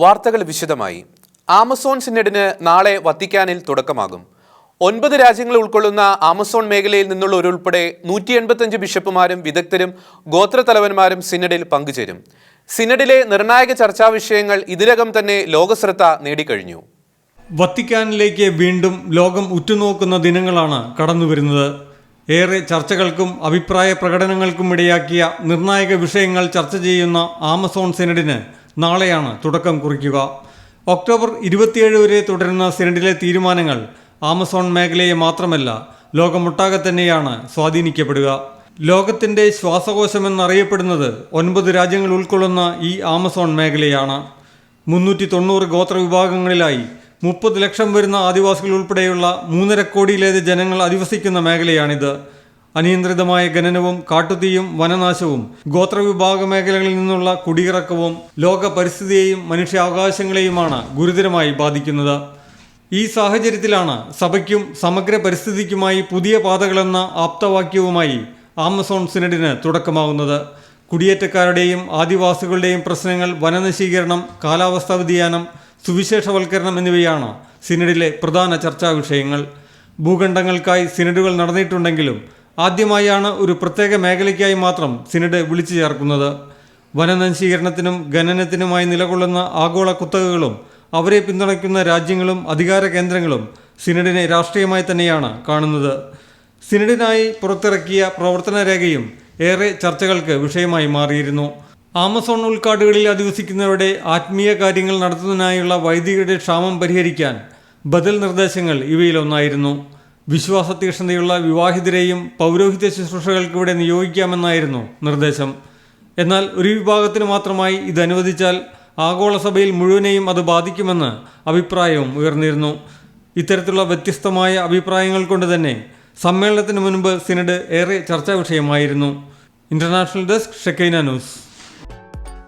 വാർത്തകൾ വിശദമായി. ആമസോൺ സിനഡിന് നാളെ വത്തിക്കാനിൽ തുടക്കമാകും. ഒൻപത് രാജ്യങ്ങൾ ഉൾക്കൊള്ളുന്ന ആമസോൺ മേഖലയിൽ നിന്നുള്ള ഒരുൾപ്പെടെ നൂറ്റി എൺപത്തഞ്ച് ബിഷപ്പുമാരും വിദഗ്ധരും ഗോത്രത്തലവന്മാരും സിനഡിൽ പങ്കുചേരും. സിനഡിലെ നിർണായക ചർച്ചാ വിഷയങ്ങൾ ഇതിനകം തന്നെ ലോകശ്രദ്ധ നേടിക്കഴിഞ്ഞു. വത്തിക്കാനിലേക്ക് വീണ്ടും ലോകം ഉറ്റുനോക്കുന്ന ദിനങ്ങളാണ് കടന്നുവരുന്നത്. ഏറെ ചർച്ചകൾക്കും അഭിപ്രായ പ്രകടനങ്ങൾക്കും ഇടയാക്കിയ നിർണായക വിഷയങ്ങൾ ചർച്ച ചെയ്യുന്ന ആമസോൺ സെനഡിന് നാളെയാണ് തുടക്കം കുറിക്കുക. ഒക്ടോബർ ഇരുപത്തിയേഴ് വരെ തുടരുന്ന സെനറ്റിലെ തീരുമാനങ്ങൾ ആമസോൺ മേഖലയെ മാത്രമല്ല ലോകമൊട്ടാകെ തന്നെയാണ് സ്വാധീനിക്കപ്പെടുക. ലോകത്തിന്റെ ശ്വാസകോശമെന്നറിയപ്പെടുന്നത് ഒൻപത് രാജ്യങ്ങൾ ഉൾക്കൊള്ളുന്ന ഈ ആമസോൺ മേഖലയാണ്. മുന്നൂറ്റി തൊണ്ണൂറ് ഗോത്ര വിഭാഗങ്ങളിലായി മുപ്പത് ലക്ഷം വരുന്ന ആദിവാസികൾ ഉൾപ്പെടെയുള്ള മൂന്നര കോടിയിലേറെ ജനങ്ങൾ അധിവസിക്കുന്ന മേഖലയാണിത്. അനിയന്ത്രിതമായ ഖനനവും കാട്ടുതീയും വനനാശവും ഗോത്രവിഭാഗ മേഖലകളിൽ നിന്നുള്ള കുടിയിറക്കവും ലോക പരിസ്ഥിതിയെയും മനുഷ്യാവകാശങ്ങളെയുമാണ് ഗുരുതരമായി ബാധിക്കുന്നത്. ഈ സാഹചര്യത്തിലാണ് സഭയ്ക്കും സമഗ്ര പരിസ്ഥിതിക്കുമായി പുതിയ പാതകളെന്ന ആപ്തവാക്യവുമായി ആമസോൺ സിനഡിന് തുടക്കമാവുന്നത് കുടിയേറ്റക്കാരുടെയും ആദിവാസികളുടെയും പ്രശ്നങ്ങൾ വനനശീകരണം കാലാവസ്ഥാ വ്യതിയാനം സുവിശേഷവൽക്കരണം എന്നിവയാണ് സിനഡിലെ പ്രധാന ചർച്ചാ വിഷയങ്ങൾ ഭൂഖണ്ഡങ്ങൾക്കായി സിനഡുകൾ നടന്നിട്ടുണ്ടെങ്കിലും ആദ്യമായാണ് ഒരു പ്രത്യേക മേഖലയ്ക്കായി മാത്രം സിനഡ് വിളിച്ചു ചേർക്കുന്നത്. വനനശീകരണത്തിനും ഖനനത്തിനുമായി നിലകൊള്ളുന്ന ആഗോള കുത്തകകളും അവരെ പിന്തുണയ്ക്കുന്ന രാജ്യങ്ങളും അധികാര കേന്ദ്രങ്ങളും സിനഡിനെ രാഷ്ട്രീയമായി തന്നെയാണ് കാണുന്നത്. സിനഡിനായി പുറത്തിറക്കിയ പ്രവർത്തന രേഖയും ഏറെ ചർച്ചകൾക്ക് വിഷയമായി മാറിയിരുന്നു. ആമസോൺ ഉൾക്കാടുകളിൽ അധിവസിക്കുന്നവരുടെ ആത്മീയ കാര്യങ്ങൾ നടത്തുന്നതിനായുള്ള വൈദികരുടെ ക്ഷാമം പരിഹരിക്കാൻ ബദൽ നിർദ്ദേശങ്ങൾ ഇവയിലൊന്നായിരുന്നു. വിശ്വാസ തീക്ഷ്ണതയുള്ള വിവാഹിതരെയും പൗരോഹിത്യ ശുശ്രൂഷകൾക്ക് ഇവിടെ നിയോഗിക്കാമെന്നായിരുന്നു നിർദ്ദേശം. എന്നാൽ ഒരു വിഭാഗത്തിന് മാത്രമായി ഇത് അനുവദിച്ചാൽ ആഗോളസഭയിൽ മുഴുവനെയും അത് ബാധിക്കുമെന്ന് അഭിപ്രായവും ഉയർന്നിരുന്നു. ഇത്തരത്തിലുള്ള വ്യത്യസ്തമായ അഭിപ്രായങ്ങൾ കൊണ്ട് തന്നെ സമ്മേളനത്തിന് മുൻപ് സിനഡ് ഏറെ ചർച്ചാ വിഷയമായിരുന്നു international desk Shekinah news.